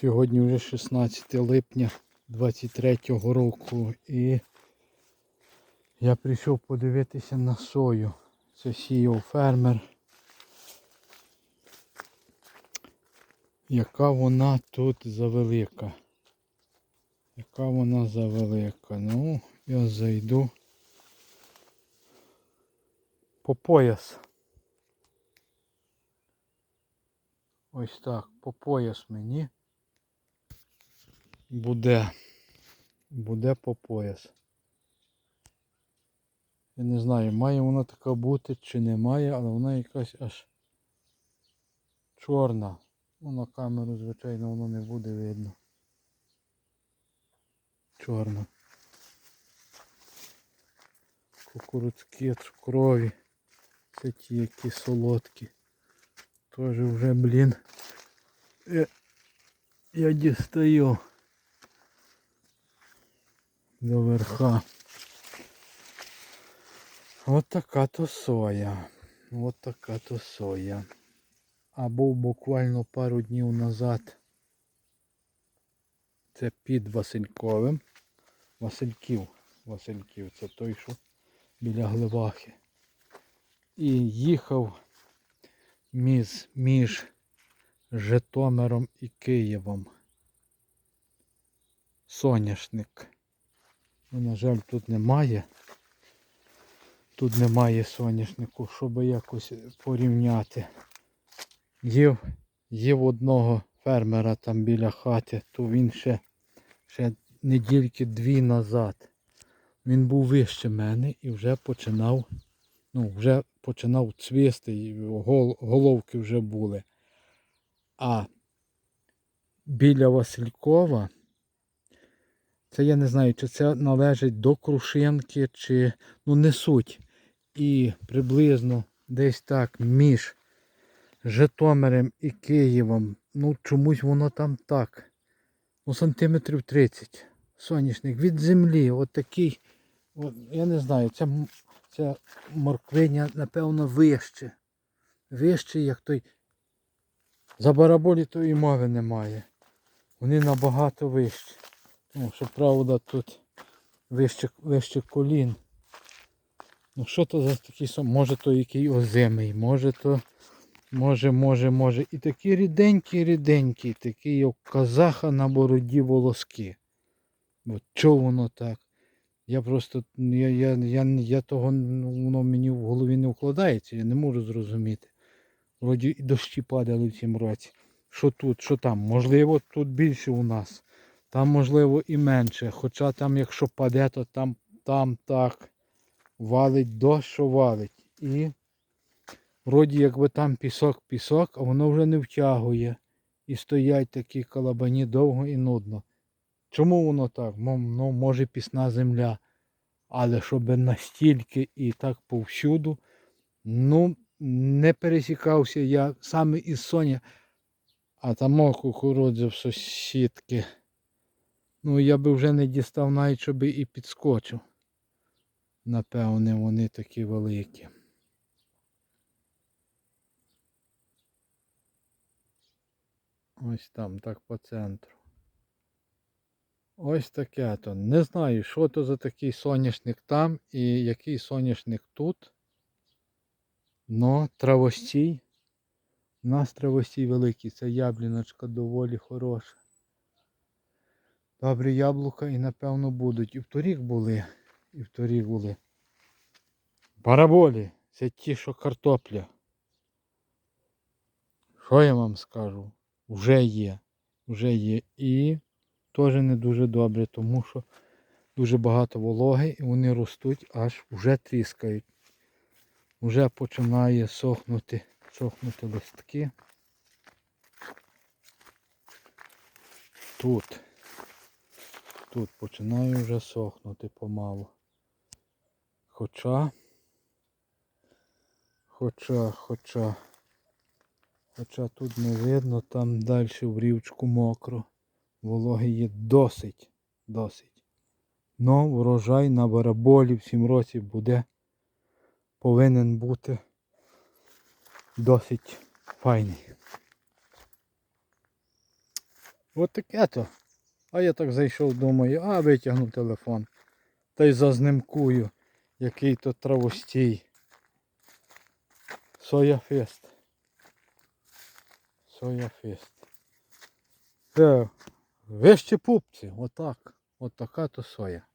Сьогодні вже 16 липня 23 року і я прийшов подивитися на сою. Це сіяв фермер. Яка вона тут завелика. Яка вона завелика. Ну, я зайду по пояс. Ось так, по пояс мені буде. Буде по пояс. Я не знаю, має вона така бути чи не має, але вона якась аж чорна. Ну, на камеру, звичайно, воно не буде видно. Чорна. Кукурудзькі, цукрові. Це ті, які солодкі. Тоже вже, блін. Я, я дістаю до верха. От така то соя. От така то соя. А був буквально пару днів назад. Це під Васильковим. Васильків. Васильків. Це той, що біля Гливахи. І їхав між, між Житомиром і Києвом. Соняшник. Ну, на жаль, тут немає. Тут немає соняшнику, щоб якось порівняти. Є, є в одного фермера там біля хати, то він ще, ще недільки дві назад. Він був вище мене і вже починав, ну, вже починав цвісти, головки вже були. А біля Василькова, це я не знаю, чи це належить до Крушинки, чи ну не суть. І приблизно десь так між Житомирем і Києвом. Ну чомусь воно там так. Ну, сантиметрів 30. Соняшник від землі. От такий. От, я не знаю, м- це морквиня, напевно, вище. Вище, як той. За бараболі тої мови немає. Вони набагато вищі. Ну, що правда тут вище, вище колін. Ну що то за такий сом? Може то який озимий, може то. Може, може, може. І такі ріденькі, ріденькі, такі як казаха на бороді волоски. От чого воно так? Я просто, я, я, я, я того, воно мені в голові не вкладається, я не можу зрозуміти. Вроді і дощі падали в цім році. Що тут, що там? Можливо, тут більше у нас. Там можливо і менше. Хоча там, якщо паде, то там, там так валить дощ, що валить. І вроді якби там пісок, пісок, а воно вже не втягує. І стоять такі калабані довго і нудно. Чому воно так? Ну, може пісна земля. Але щоб настільки і так повсюду, ну, не пересікався я саме із Соня, а там кукурудза в сусідки. Ну, я би вже не дістав навіть, щоб і підскочив. Напевне, вони такі великі. Ось там, так по центру. Ось таке то. Не знаю, що то за такий соняшник там і який соняшник тут. Но травостій. У нас травостій великий. Це ябліночка доволі хороша. Добрі яблука і напевно будуть. І вторік були. І вторік були. Бараболі. Це ті, що картопля. Що я вам скажу? Вже є. Вже є. І теж не дуже добре, тому що дуже багато вологи і вони ростуть, аж вже тріскають. Вже починає сохнути, сохнути листки. Тут. Тут починає вже сохнути помалу. Хоча, хоча, хоча, хоча тут не видно, там далі в рівчку мокро. Вологи є досить, досить. Но врожай на бараболі в цім році буде, повинен бути досить файний. От таке то. А я так зайшов, думаю, а витягну телефон. Та й зазнимкую, який то травостій. Сояфест. Сояфест. Вищі пупці, отак. От така то соя.